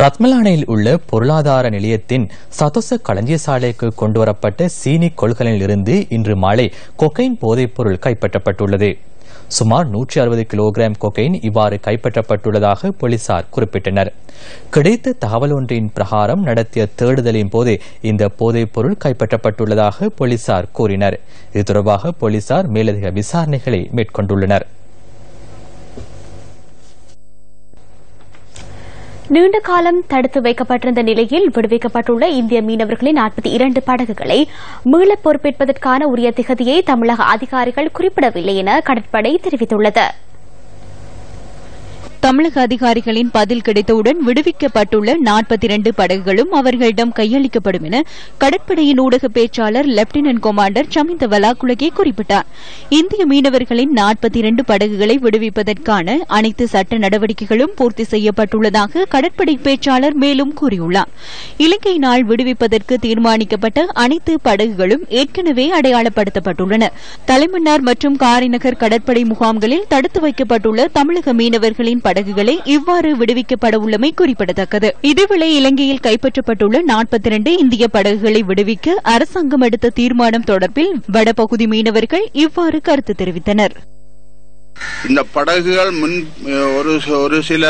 ரத்மலானையில் உள்ள பொருளாதார நிலையத்தின் சதோச களஞ்சிய சாலைக்கு கொண்டுவரப்பட்ட சீனி கொள்கலனில் இருந்து இன்று மாலை கொக்கைன் போதைப்பொருள் கைப்பற்றப்பட்டுள்ளது. சுமார் நூற்றி அறுபது கிலோகிராம் கொக்கைன் இவ்வாறு கைப்பற்றப்பட்டுள்ளதாக போலீசார் குறிப்பிட்டனர். கிடைத்த தகவல் ஒன்றின் பிரகாரம் நடத்திய தேடுதலின் போது இந்த போதைப்பொருள் கைப்பற்றப்பட்டுள்ளதாக போலீசார் கூறினர். இது தொடர்பாக போலீசார் மேலதிக விசாரணைகளை மேற்கொண்டுள்ளனர். நீண்ட காலம் தடுத்து வைக்கப்பட்டிருந்த நிலையில் விடுவிக்கப்பட்டுள்ள இந்திய மீனவர்களின் நாற்பத்தி இரண்டு படகுகளை மீள பொறுப்பேற்பதற்கான உரிய திகதியை தமிழக அதிகாரிகள் குறிப்பிடவில்லை என கடற்படை தெரிவித்துள்ளது. தமிழக அதிகாரிகளின் பதில் கிடைத்தவுடன் விடுவிக்கப்பட்டுள்ள நாற்பத்தி இரண்டு படகுகளும் அவர்களிடம் கையளிக்கப்படும் என கடற்படையின் ஊடக பேச்சாளர் லெப்டினன்ட் கமாண்டர் சமிந்த வலாக்குலகே குறிப்பிட்டார். இந்திய மீனவர்களின் நாற்பத்தி இரண்டு படகுகளை விடுவிப்பதற்கான அனைத்து சட்ட நடவடிக்கைகளும் பூர்த்தி செய்யப்பட்டுள்ளதாக கடற்படை பேச்சாளர் மேலும் கூறியுள்ளார். இலங்கை நாள் விடுவிப்பதற்கு தீர்மானிக்கப்பட்ட அனைத்து படகுகளும் ஏற்கனவே அடையாளப்படுத்தப்பட்டுள்ளன. தலைமன்னார் மற்றும் காரைநகர் கடற்படை முகாம்களில் தடுத்து வைக்கப்பட்டுள்ள தமிழக மீனவர்களின் படகுகளை இவ்வாறு விடுவிக்கப்பட உள்ளமை குறிப்பிடத்தக்கது. இதேவேளை இலங்கையில் கைப்பற்றப்பட்டுள்ள நாற்பத்தி இரண்டு இந்திய படகுகளை விடுவிக்க அரசாங்கம் எடுத்த தீர்மானம் தொடர்பில் வடபகுதி மீனவர்கள் இவ்வாறு கருத்து தெரிவித்தனர். இந்த படகுகள் முன் ஒரு ஒரு சில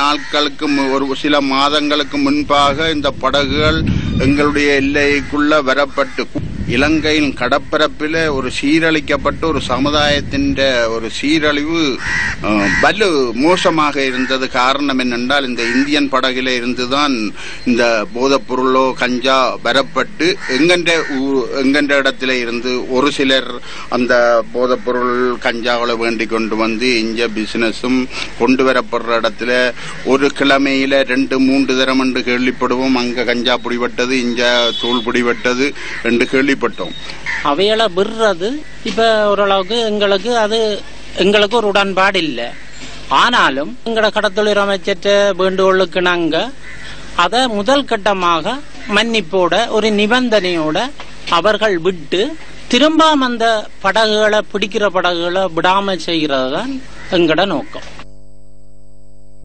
நாட்களுக்கு ஒரு சில மாதங்களுக்கு முன்பாக இந்த படகுகள் எங்களுடைய எல்லைக்குள்ள வரப்பட்டு இலங்கையின் கடப்பரப்பில் ஒரு சீரழிக்கப்பட்ட ஒரு சமுதாயத்தின் ஒரு சீரழிவு பலு வலு மோசமாக இருந்தது. காரணம் என்னென்றால் இந்த இந்தியன் படகில் இருந்துதான் இந்த போதைப்பொருளோ கஞ்சா வரப்பட்டு எங்கென்ற ஊ- எங்கென்ற இடத்துல இருந்து ஒரு சிலர் அந்த போதைப்பொருள் கஞ்சாவை வேண்டி கொண்டு வந்து இஞ்ச பிசினஸும் கொண்டு வரப்படுற இடத்துல ஒரு கிழமையில ரெண்டு மூன்று தரம் என்று கேள்விப்படுவோம். அங்க கஞ்சா பிடிபட்டது இங்க தூள் பிடிபட்டது என்று பிடிபட்டோம். அவைகளை விடுறது இப்ப ஓரளவுக்கு எங்களுக்கு அது எங்களுக்கு ஒரு உடன்பாடு இல்லை. ஆனாலும் எங்களோட கடத்தொழில் அமைச்சற்ற வேண்டுகோளுக்கு நாங்க அதை முதல் கட்டமாக மன்னிப்போட ஒரு நிபந்தனையோட அவர்கள் விட்டு திரும்ப அந்த படகுகளை பிடிக்கிற படகுகளை விடாம செய்கிறது தான் எங்களோட நோக்கம்.